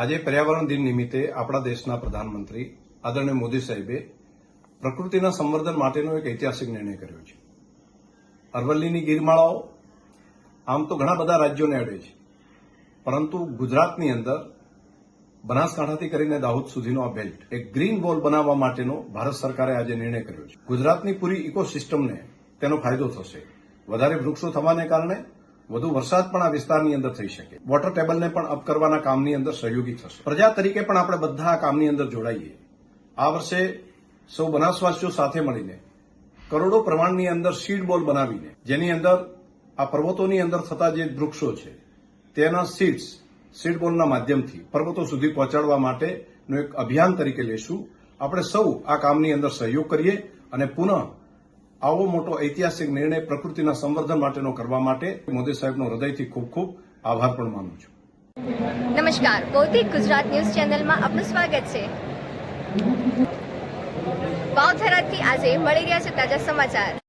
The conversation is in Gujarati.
આજે પર્યાવરણ દિન નિમિત્તે આપણા દેશના પ્રધાનમંત્રી આદરણીય મોદી સાહેબે પ્રકૃતિના સંવર્ધન માટેનો એક ઐતિહાસિક નિર્ણય કર્યો છે. અરવલ્લીની ગીરમાળાઓ આમ તો ઘણા બધા રાજ્યોને અડે છે. પરંતુ ગુજરાતની અંદર બનાસકાંઠાથી કરીને દાહોદ સુધીનો આ બેલ્ટ એક ગ્રીન વોલ બનાવવા માટેનો ભારત સરકારે આજે નિર્ણય કર્યો છે. ગુજરાતની પૂરી ઇકોસિસ્ટમને તેનો ફાયદો થશે. વધારે વૃક્ષો થવાને કારણે વધુ વરસાદ પણ આ વિસ્તારની અંદર થઈ શકે. વોટર ટેબલને પણ અપ કરવાના કામની અંદર સહયોગી થશે. પ્રજા તરીકે પણ આપણે બધા આ કામની અંદર જોડાઈએ. આ વર્ષે સૌ બનાસવાસીઓ સાથે મળીને કરોડો પ્રમાણની અંદર સીડ બોલ બનાવીને, જેની અંદર આ પર્વતોની અંદર થતા જે વૃક્ષો છે, તેના સીડ્સ સીડ બોલના માધ્યમથી પર્વતો સુધી પહોંચાડવા માટેનું એક અભિયાન તરીકે લેશું. આપણે સૌ આ કામની અંદર સહયોગ કરીએ અને પુનઃ આવો મોટો ઐતિહાસિક નિર્ણય પ્રકૃતિના સંવર્ધન માટેનો કરવા માટે મોદી સાહેબનો હૃદયથી ખૂબ ખૂબ આભાર પણ માનું છું. નમસ્કાર. ભૌતિક ગુજરાત ન્યૂઝ ચેનલમાં આપનું સ્વાગત છે. વાવ થરાદથી આજે મળી રહ્યા છે તાજા સમાચાર.